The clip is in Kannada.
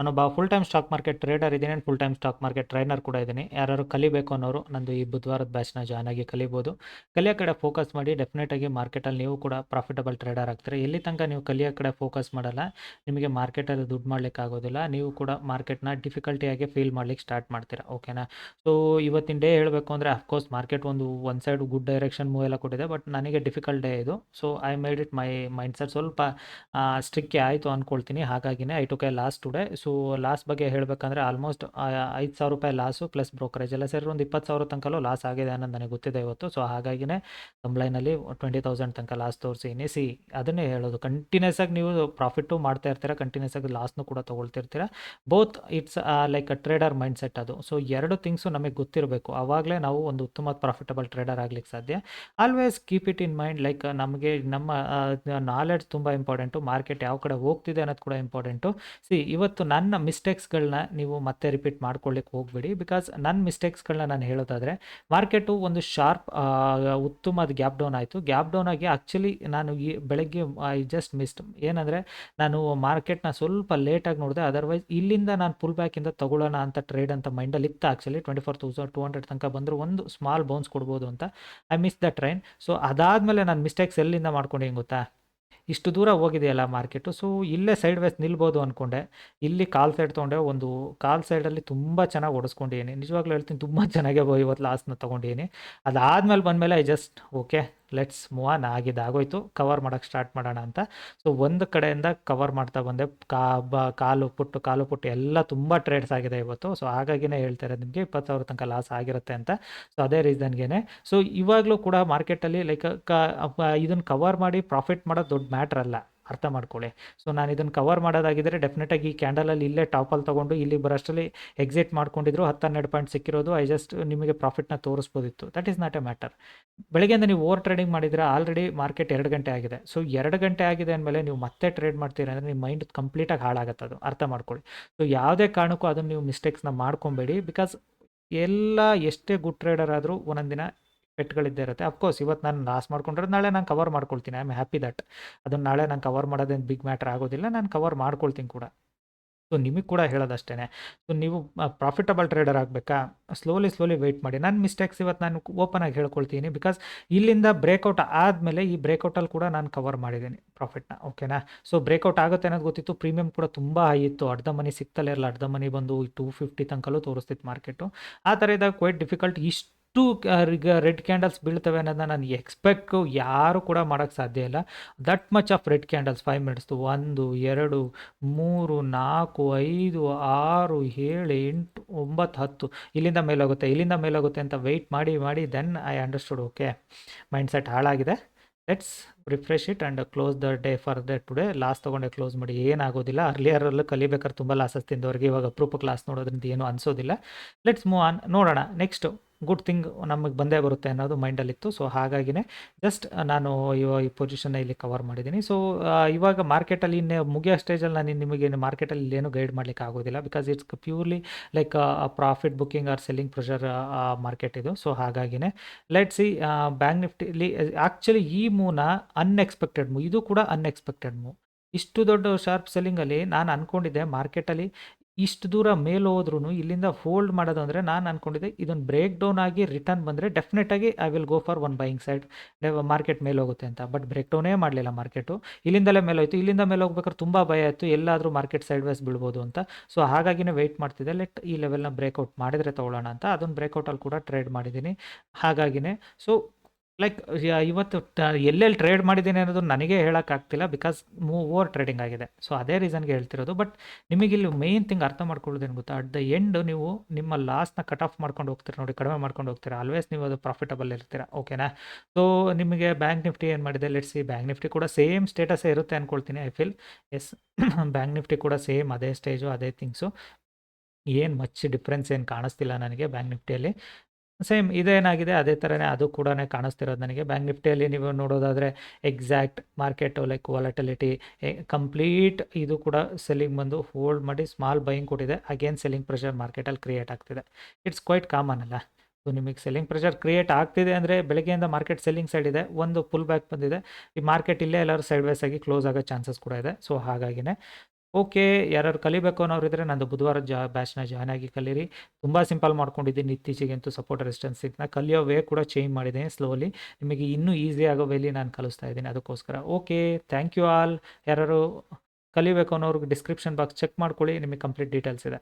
ನಾನೊಬ್ಬ full time stock market trader ಇದ್ದೀನಿ full time stock market trainer ಕೂಡ ಇದ್ದೀನಿ. ಯಾರು ಕಲಿಬೇಕು ಅನ್ನೋರು ನಂದು ಈ ಬುಧವಾರದ ಬ್ಯಾಚ್ನ ಜಾಯ್ನ್ ಆಗಿ ಕಲಿಬೋದು. ಕಲಿಯೋ ಕಡೆ ಫೋಕಸ್ ಮಾಡಿ ಡೆಫಿನೆಟಾಗಿ ಮಾರ್ಕೆಟಲ್ಲಿ ನೀವು ಕೂಡ ಪ್ರಾಫಿಟಬಲ್ ಟ್ರೇಡರ್ ಆಗ್ತೀರಿ. ಎಲ್ಲಿ ತನಕ ನೀವು ಕಲಿಯೋ ಕಡೆ ಫೋಕಸ್ ಮಾಡಲ್ಲ, ನಿಮಗೆ ಮಾರ್ಕೆಟಲ್ಲಿ ದುಡ್ಡು ಮಾಡ್ಲಿಕ್ಕೆ ಆಗೋದಿಲ್ಲ, ನೀವು ಕೂಡ ಮಾರ್ಕೆಟ್ನ ಡಿಫಿಕಲ್ಟಿಯಾಗಿ ಫೀಲ್ ಮಾಡ್ಲಿಕ್ಕೆ ಸ್ಟಾರ್ಟ್ ಮಾಡ್ತೀರಾ ಓಕೆನಾ ಸೊ ಇವತ್ತಿನ ಡೇ ಹೇಳಬೇಕು ಅಂದರೆ ಅಫ್ಕೋರ್ಸ್ ಮಾರ್ಕೆಟ್ ಒಂದು one side good direction move ಎಲ್ಲ ಕೊಟ್ಟಿದೆ ಬಟ್ ನನಗೆ ಡಿಫಿಕಲ್ಟ್ ಡೇ ಇದು. So I made it my mind set ಸ್ವಲ್ಪ ಸ್ಟ್ರಿಕ್ಕೇ ಆಯಿತು ಅಂದ್ಕೊಳ್ತೀನಿ ಹಾಗಾಗಿನೇ ಐ ಟು ಕೈ ಲಾಸ್ಟ್ ಟುಡೇ ಸೊ ಲಾಸ್ ಬಗ್ಗೆ ಹೇಳಬೇಕಂದ್ರೆ ಆಲ್ಮೋಸ್ಟ್ ಐದು ಸಾವಿರ ರೂಪಾಯಿ ಲಾಸು ಪ್ಲಸ್ ಬ್ರೋಕರೇಜ್ ಎಲ್ಲ ಸೇರಿ ಒಂದು ಇಪ್ಪತ್ತು ಸಾವಿರ ತನಕಲೂ ಲಾಸ್ ಆಗಿದೆ ಅನ್ನೋದು ನನಗೆ ಗೊತ್ತಿದೆ ಇವತ್ತು. ಸೊ ಹಾಗಾಗಿನೇ ಕಂಪ್ಲೈನಲ್ಲಿ ಟ್ವೆಂಟಿ ತೌಸಂಡ್ ತನಕ ಲಾಸ್ ತೋರಿಸಿನಿ ಸಿ, ಅದನ್ನೇ ಹೇಳೋದು. ಕಂಟಿನ್ಯೂಸ್ ಆಗಿ ನೀವು ಪ್ರಾಫಿಟ್ಟು ಮಾಡ್ತಾ ಇರ್ತೀರ ಕಂಟಿನ್ಯೂಸ್ ಆಗಿ ಲಾಸ್ನು ಕೂಡ ತೊಗೊಳ್ತಿರ್ತೀರ. Both it's like a trader mind set ಅದು. ಸೊ ಎರಡು ಥಿಂಗ್ಸು ನಮಗೆ ಗೊತ್ತಿರಬೇಕು. ಆವಾಗಲೇ ನಾವು ಒಂದು ಉತ್ತಮ ಪ್ರಾಫಿಟಬಲ್ ಟ್ರೇಡರ್ ಆಗ್ಲಿಕ್ಕೆ ಸಾಧ್ಯ. Always keep it in mind like ನಮಗೆ ನಮ್ಮ ನಾಲೆಡ್ಜ್ ತುಂಬ ಇಂಪಾರ್ಟೆಂಟು ಮಾರ್ಕೆಟ್ ಯಾವ ಕಡೆ ಹೋಗ್ತಿದೆ ಅನ್ನೋದು ಕೂಡ ಇಂಪಾರ್ಟೆಂಟು ಸಿ ಇವತ್ತು ನನ್ನ ಮಿಸ್ಟೇಕ್ಸ್ಗಳನ್ನ ನೀವು ಮತ್ತೆ ರಿಪೀಟ್ ಮಾಡ್ಕೊಳ್ಳಿಕ್ಕೆ ಹೋಗಬೇಡಿ. ಬಿಕಾಸ್ ನನ್ನ ಮಿಸ್ಟೇಕ್ಸ್ಗಳನ್ನ ನಾನು ಹೇಳೋದಾದರೆ ಮಾರ್ಕೆಟು ಒಂದು ಶಾರ್ಪ್ ಉತ್ತಮದ ಗ್ಯಾಪ್ ಡೌನ್ ಆಯಿತು. ಗ್ಯಾಪ್ ಡೌನ್ ಆಗಿ ಆ್ಯಕ್ಚುಲಿ ನಾನು ಈ ಬೆಳಗ್ಗೆ ಐ ಜಸ್ಟ್ ಮಿಸ್ಡ್ ಏನಂದರೆ, ನಾನು ಮಾರ್ಕೆಟ್ನ ಸ್ವಲ್ಪ ಲೇಟಾಗಿ ನೋಡಿದೆ. ಅದರ್ವೈಸ್ ಇಲ್ಲಿಂದ ನಾನು ಪುಲ್ ಬ್ಯಾಕಿಂದ ತಗೊಳ್ಳೋಣ ಅಂತ ಟ್ರೇಡ್ ಅಂತ ಮೈಂಡಲ್ಲಿ ಇತ್ತು actually twenty four thousand two hundred ತನಕ ಬಂದರೂ ಒಂದು ಸ್ಮಾಲ್ ಬೌನ್ಸ್ ಕೊಡ್ಬೋದು ಅಂತ. I miss the train so ಅದಾದಮೇಲೆ ನಾನು ಮಿಸ್ಟೇಕ್ಸ್ ಎಲ್ಲಿಂದ ಮಾಡ್ಕೊಂಡಿದ್ದೀನಿ ಗೊತ್ತಾ? ಇಷ್ಟು ದೂರ ಹೋಗಿದೆಯಲ್ಲ ಮಾರ್ಕೆಟು. ಸೊ, ಇಲ್ಲೇ ಸೈಡ್ ವೈಸ್ ನಿಲ್ಬೋದು ಅಂದ್ಕೊಂಡೆ ಇಲ್ಲಿ ಕಾಲ್ ಸೈಡ್ ತೊಗೊಂಡೆ. ಒಂದು ಕಾಲ್ ಸೈಡಲ್ಲಿ ತುಂಬ ಚೆನ್ನಾಗಿ ಓಡಿಸ್ಕೊಂಡಿದ್ದೀನಿ. ನಿಜವಾಗ್ಲೂ ಹೇಳ್ತೀನಿ, ತುಂಬ ಚೆನ್ನಾಗೇ ಇವತ್ತು ಲಾಸ್ನ ತೊಗೊಂಡಿದ್ದೀನಿ. ಅದಾದಮೇಲೆ ಬಂದಮೇಲೆ I just, okay. Let's move on ಆಗಿದ್ದು ಆಗೋಯ್ತು. ಕವರ್ ಮಾಡೋಕ್ಕೆ ಸ್ಟಾರ್ಟ್ ಮಾಡೋಣ ಅಂತ. ಸೊ ಒಂದು ಕಡೆಯಿಂದ ಕವರ್ ಮಾಡ್ತಾ ಬಂದೆ. ಕಾ, ಬ, ಕಾಲು ಪುಟ್ಟು ಕಾಲು ಪುಟ್ಟು ಎಲ್ಲ ತುಂಬ ಟ್ರೇಡ್ಸ್ ಆಗಿದೆ ಇವತ್ತು. ಸೊ ಹಾಗಾಗಿನೇ ಹೇಳ್ತಾರೆ ನಿಮಗೆ ಇಪ್ಪತ್ತು ಸಾವಿರ ತನಕ ಲಾಸ್ ಆಗಿರುತ್ತೆ ಅಂತ. ಸೊ ಅದೇ ರೀಸನ್ಗೆ ಸೊ ಇವಾಗಲೂ ಕೂಡ ಮಾರ್ಕೆಟಲ್ಲಿ ಲೈಕ್ ಇದನ್ನು ಕವರ್ ಮಾಡಿ ಪ್ರಾಫಿಟ್ ಮಾಡೋದು ದೊಡ್ಡ ಮ್ಯಾಟ್ರ್ ಅಲ್ಲ. ಅರ್ಥ ಮಾಡ್ಕೊಳ್ಳಿ. ಸೊ ನಾನು ಇದನ್ನು ಕವರ್ ಮಾಡೋದಾಗಿದ್ದರೆ ಡೆಫಿನೆಟಾಗಿ ಈ ಕ್ಯಾಂಡಲಲ್ಲಿ ಇಲ್ಲೇ ಟಾಪಲ್ಲಿ ತೊಗೊಂಡು ಇಲ್ಲಿ ಬರೋಷ್ಟರಲ್ಲಿ ಎಕ್ಸಿಟ್ ಮಾಡ್ಕೊಂಡಿದ್ರು ಹತ್ತು ಹನ್ನೆರಡು ಪಾಯಿಂಟ್ ಸಿಕ್ಕಿರೋದು. ಐ ಜಸ್ಟ್ ನಿಮಗೆ ಪ್ರಾಫಿಟ್ನ ತೋರಿಸ್ಬೋದಿತ್ತು. That is not a matter ಬೆಳಗ್ಗೆಯಿಂದ ನೀವು ಓವರ್ ಟ್ರೇಡಿಂಗ್ ಮಾಡಿದರೆ ಆಲ್ರೆಡಿ ಮಾರ್ಕೆಟ್ ಎರಡು ಗಂಟೆ ಆಗಿದೆ. ಸೊ ಎರಡು ಗಂಟೆ ಆಗಿದೆ ಅಂದಮೇಲೆ ನೀವು ಮತ್ತೆ ಟ್ರೇಡ್ ಮಾಡ್ತೀರಾ ಅಂದರೆ ನಿಮ್ಮ ಮೈಂಡ್ ಕಂಪ್ಲೀಟಾಗಿ ಹಾಳಾಗುತ್ತೆ ಅದು. ಅರ್ಥ ಮಾಡ್ಕೊಳ್ಳಿ. ಸೊ ಯಾವುದೇ ಕಾರಣಕ್ಕೂ ಅದನ್ನು ನೀವು ಮಿಸ್ಟೇಕ್ಸ್ನ ಮಾಡ್ಕೊಬೇಡಿ. ಬಿಕಾಸ್ ಎಲ್ಲ ಎಷ್ಟೇ ಗುಡ್ ಟ್ರೇಡರ್ ಆದರೂ ಒಂದೊಂದು ದಿನ ಪೆಟ್ಗಳಿದ್ದೇ ಇರುತ್ತೆ. ಅಫ್ಕೋರ್ಸ್ ಇವತ್ತು ನಾನು ಲಾಸ್ ಮಾಡ್ಕೊಂಡ್ರೆ ನಾಳೆ ನಾನು ಕವರ್ ಮಾಡ್ಕೊಳ್ತೀನಿ. ಐ ಆಮ್ ಹ್ಯಾಪಿ ದಟ್ ಅದನ್ನು ನಾಳೆ ನಾನು ಕವರ್ ಮಾಡೋದೇನು ಬಿಗ್ ಮ್ಯಾಟ್ರ್ ಆಗೋದಿಲ್ಲ, ನಾನು ಕವರ್ ಮಾಡ್ಕೊಳ್ತೀನಿ ಕೂಡ. ಸೊ ನಿಮಗೆ ಕೂಡ ಹೇಳೋದಷ್ಟೇ ಸೊ ನೀವು ಪ್ರಾಫಿಟಬಲ್ ಟ್ರೇಡರ್ ಆಗಬೇಕಾ? ಸ್ಲೋಲಿ ಸ್ಲೋಲಿ ವೆಯ್ಟ್ ಮಾಡಿ. ನನ್ನ ಮಿಸ್ಟೇಕ್ಸ್ ಇವತ್ತು ನಾನು ಓಪನ್ ಆಗಿ ಹೇಳ್ಕೊಳ್ತೀನಿ ಬಿಕಾಸ್ ಇಲ್ಲಿಂದ ಬ್ರೇಕೌಟ್ ಆದಮೇಲೆ ಈ ಬ್ರೇಕೌಟಲ್ಲಿ ಕೂಡ ನಾನು ಕವರ್ ಮಾಡಿದ್ದೀನಿ ಪ್ರಾಫಿಟ್ನ ಓಕೆನಾ ಸೊ ಬ್ರೇಕೌಟ್ ಆಗುತ್ತೆ ಅನ್ನೋದು ಗೊತ್ತಿತ್ತು. ಪ್ರೀಮಿಯಂ ಕೂಡ ತುಂಬ ಹೈ ಇತ್ತು. ಅರ್ಧ ಮನಿ ಸಿಗ್ತಲೇ ಇರಲ್ಲ ಅರ್ಧ ಮನಿ ಬಂದು ಟೂ ಫಿಫ್ಟಿ ತನಕಲ್ಲೂ ತೋರಿಸ್ತಿತ್ತು ಮಾರ್ಕೆಟು ಆ ಥರ ಇದ್ದಾಗ ಕ್ವೈಟ್ ಡಿಫಿಕಲ್ಟ್ ಇಷ್ಟು ಈಗ ರೆಡ್ ಕ್ಯಾಂಡಲ್ಸ್ ಬೀಳ್ತವೆ ಅನ್ನೋದನ್ನ ನಾನು ಎಕ್ಸ್ಪೆಕ್ಟು ಯಾರು ಕೂಡ ಮಾಡೋಕ್ಕೆ ಸಾಧ್ಯ ಇಲ್ಲ. That much of red candles five ಮಿನಿಟ್ಸ್ದು ಒಂದು, ಎರಡು, ಮೂರು, ನಾಲ್ಕು, ಐದು, ಆರು, ಏಳು, ಎಂಟು, ಒಂಬತ್ತು, ಹತ್ತು ಇಲ್ಲಿಂದ ಮೇಲೋಗುತ್ತೆ ಇಲ್ಲಿಂದ ಮೇಲೋಗುತ್ತೆ ಅಂತ ವೆಯ್ಟ್ ಮಾಡಿ ಮಾಡಿ then I understood okay mind set ಹಾಳಾಗಿದೆ. Let's refresh it and close the day for the today loss ತೊಗೊಂಡೆ ಕ್ಲೋಸ್ ಮಾಡಿ, ಏನಾಗೋದಿಲ್ಲ. ಅರ್ಲಿಯರಲ್ಲೂ ಕಲಿಬೇಕಾದ್ರೆ ತುಂಬ ಲಾಸಸ್ ತಿಂದವ್ರಿಗೆ, ಇವಾಗ ಅಪ್ರೂಪ ಕ್ಲಾಸ್ ನೋಡೋದ್ರಿಂದ ಏನೂ ಅನಿಸೋದಿಲ್ಲ. ಲೆಟ್ಸ್ ಮೂವ್ ಆನ್ ನೋಡೋಣ. ನೆಕ್ಸ್ಟು ಗುಡ್ ಥಿಂಗ್ ನಮಗೆ ಬಂದೇ ಬರುತ್ತೆ ಅನ್ನೋದು ಮೈಂಡಲ್ಲಿತ್ತು ಸೊ ಹಾಗಾಗಿನೇ ಜಸ್ಟ್ ನಾನು ಇವಾಗ ಈ ಪೊಸಿಷನ್ನ ಇಲ್ಲಿ ಕವರ್ ಮಾಡಿದ್ದೀನಿ. ಸೊ ಇವಾಗ ಮಾರ್ಕೆಟಲ್ಲಿ ಇನ್ನೇ ಮುಗಿಯೋ ಸ್ಟೇಜಲ್ಲಿ ನಾನು ನಿಮಗೆ ಮಾರ್ಕೆಟಲ್ಲಿ ಏನು ಗೈಡ್ ಮಾಡಲಿಕ್ಕೆ ಆಗೋದಿಲ್ಲ. Because it's purely like profit booking or selling pressure market ಇದು. ಸೊ ಹಾಗಾಗಿನೇ ಲೆಟ್ ಸಿ ಬ್ಯಾಂಕ್ ನಿಫ್ಟಿಲಿ ಆ್ಯಕ್ಚುಲಿ ಈ ಮೂವ್ನ ಅನ್ಎಕ್ಸ್ಪೆಕ್ಟೆಡ್ ಮೂ ಇದು ಕೂಡ ಅನ್ಎಕ್ಸ್ಪೆಕ್ಟೆಡ್ ಮೂವ್ ಇಷ್ಟು ದೊಡ್ಡ ಶಾರ್ಪ್ ಸೆಲ್ಲಿಂಗಲ್ಲಿ ನಾನು ಅಂದ್ಕೊಂಡಿದ್ದೆ ಮಾರ್ಕೆಟಲ್ಲಿ ಇಷ್ಟು ದೂರ ಮೇಲೆ ಹೋದ್ರೂ ಇಲ್ಲಿಂದ ಫೋಲ್ಡ್ ಮಾಡೋದು ಅಂದರೆ ನಾನು ಅಂದ್ಕೊಂಡಿದ್ದೆ ಇದೊಂದು ಬ್ರೇಕ್ ಡೌನ್ ಆಗಿ ರಿಟರ್ನ್ ಬಂದರೆ ಡೆಫಿನೆಟಾಗಿ I will go for one buying side market ಮೇಲೆ ಹೋಗುತ್ತೆ ಅಂತ. ಬಟ್ ಬ್ರೇಕ್ ಡೌನೇ ಮಾಡಲಿಲ್ಲ ಮಾರ್ಕೆಟು ಇಲ್ಲಿಂದಲೇ ಮೇಲೆ ಹೋಯ್ತು. ಇಲ್ಲಿಂದ ಮೇಲೆ ಹೋಗ್ಬೇಕಾದ್ರೆ ತುಂಬ ಭಯ ಆಯಿತು ಎಲ್ಲಾದರೂ ಮಾರ್ಕೆಟ್ ಸೈಡ್ ವೈಸ್ ಬೀಳ್ಬೋದು ಅಂತ. ಸೊ ಹಾಗಾಗಿನೇ ವೆಯ್ಟ್ ಮಾಡ್ತಿದ್ದೆ. ಲೆಟ್ ಈ ಲೆವೆಲ್ನ ಬ್ರೇಕ್ಔಟ್ ಮಾಡಿದರೆ ತೊಗೊಳ್ಳೋಣ ಅಂತ. ಅದೊಂದು ಬ್ರೇಕ್ಔಟಲ್ಲಿ ಕೂಡ ಟ್ರೇಡ್ ಮಾಡಿದ್ದೀನಿ. ಹಾಗಾಗಿನೇ. ಸೊ ಲೈಕ್ ಇವತ್ತು ಎಲ್ಲೆಲ್ಲಿ ಟ್ರೇಡ್ ಮಾಡಿದ್ದೀನಿ ಅನ್ನೋದು ನನಗೆ ಹೇಳೋಕ್ಕಾಗ್ತಿಲ್ಲ ಬಿಕಾಸ್ ಮೂವ್ ಓವರ್ ಟ್ರೇಡಿಂಗ್ ಆಗಿದೆ. ಸೊ ಅದೇ ರೀಸನ್ಗೆ ಹೇಳ್ತಿರೋದು. ಬಟ್ ನಿಮಗೆ ಇಲ್ಲಿ ಮೇಯ್ನ್ ಥಿಂಗ್ ಅರ್ಥ ಮಾಡ್ಕೊಳ್ಳೋದೇನು ಗೊತ್ತಾ? ಅಟ್ ದ ಎಂಡ್ ನೀವು ನಿಮ್ಮ ಲಾಸ್ನ ಕಟ್ ಆಫ್ ಮಾಡ್ಕೊಂಡು ಹೋಗ್ತೀರಾ ನೋಡಿ, ಕಡಿಮೆ ಮಾಡ್ಕೊಂಡು ಹೋಗ್ತೀರಾ. ಆಲ್ವೇಸ್ ನೀವು ಅದು ಪ್ರಾಫಿಟಬಲ್ ಇರ್ತೀರಾ. ಓಕೆನಾ ಸೊ ನಿಮಗೆ ಬ್ಯಾಂಕ್ ನಿಫ್ಟಿ ಏನು ಮಾಡಿದೆ? ಲೆಟ್ಸ್ ಬ್ಯಾಂಕ್ ನಿಫ್ಟಿ ಕೂಡ ಸೇಮ್ ಸ್ಟೇಟಸೇ ಇರುತ್ತೆ ಅಂದ್ಕೊಳ್ತೀನಿ I feel yes bank Nifty ಕೂಡ ಸೇಮ್ ಅದೇ ಸ್ಟೇಜು ಅದೇ ಥಿಂಗ್ಸು ಏನು ಮಚ್ ಡಿಫ್ರೆನ್ಸ್ ಏನು ಕಾಣಿಸ್ತಿಲ್ಲ ನನಗೆ ಬ್ಯಾಂಕ್ ನಿಫ್ಟಿಯಲ್ಲಿ ಸೇಮ್ ಇದೇನಾಗಿದೆ ಅದೇ ಥರನೇ ಅದು ಕೂಡ ಕಾಣಿಸ್ತಿರೋದು ನನಗೆ. ಬ್ಯಾಂಕ್ ನಿಫ್ಟಿಯಲ್ಲಿ ನೀವು ನೋಡೋದಾದರೆ exact market like volatility complete ಇದು ಕೂಡ ಸೆಲ್ಲಿಂಗ್ ಬಂದು ಹೋಲ್ಡ್ ಮಾಡಿ ಸ್ಮಾಲ್ ಬೈಯಿಂಗ್ ಕೊಟ್ಟಿದೆ. ಅಗೇನ್ ಸೆಲ್ಲಿಂಗ್ ಪ್ರೆಷರ್ ಮಾರ್ಕೆಟಲ್ಲಿ ಕ್ರಿಯೇಟ್ ಆಗ್ತಿದೆ. ಇಟ್ಸ್ ಕ್ವೈಟ್ ಕಾಮನ್ ಅಲ್ಲ? ಸೊ ನಿಮಗೆ ಸೆಲ್ಲಿಂಗ್ ಪ್ರೆಷರ್ ಕ್ರಿಯೇಟ್ ಆಗ್ತಿದೆ ಅಂದರೆ ಬೆಳಗ್ಗೆಯಿಂದ ಮಾರ್ಕೆಟ್ ಸೆಲ್ಲಿಂಗ್ ಸೈಡ್ ಇದೆ, ಒಂದು ಫುಲ್ ಬ್ಯಾಕ್ ಬಂದಿದೆ. ಈ ಮಾರ್ಕೆಟ್ ಇಲ್ಲೇ ಎಲ್ಲರೂ ಸೈಡ್ ವೈಸ್ ಆಗಿ ಕ್ಲೋಸ್ ಆಗೋ ಚಾನ್ಸಸ್ ಕೂಡ ಇದೆ. ಸೊ ಹಾಗಾಗಿನೇ ಓಕೆ ಯಾರು ಕಲಿಬೇಕು ಅನ್ನೋರು ಇದ್ದರೆ ನಂದು ಬುಧವಾರ ಜಾ, ಬ್ಯಾಚ್ನ ಜಾಯ್ನ್ ಆಗಿ ಕಲೀರಿ. ತುಂಬ ಸಿಂಪಲ್ ಮಾಡ್ಕೊಂಡಿದ್ದೀನಿ. ಇತ್ತೀಚೆಗಂತೂ ಸಪೋರ್ಟ್ ರೆಸಿಸ್ಟೆನ್ಸಿಗ್ನ ಕಲಿಯೋ ವೇ ಕೂಡ ಚೇಂಜ್ ಮಾಡಿದ್ದೀನಿ ಸ್ಲೋಲಿ. ನಿಮಗೆ ಇನ್ನೂ ಈಸಿ ಆಗೋ ವೇಲಿ ನಾನು ಕಲಿಸ್ತಾ ಇದ್ದೀನಿ ಅದಕ್ಕೋಸ್ಕರ. Okay, thank you all. ಯಾರು ಕಲಿಬೇಕು ಅನ್ನೋರ್ಗೆ ಡಿಸ್ಕ್ರಿಪ್ಷನ್ ಬಾಕ್ಸ್ ಚೆಕ್ ಮಾಡ್ಕೊಳ್ಳಿ, ನಿಮಗೆ ಕಂಪ್ಲೀಟ್ ಡೀಟೇಲ್ಸ್ ಇದೆ.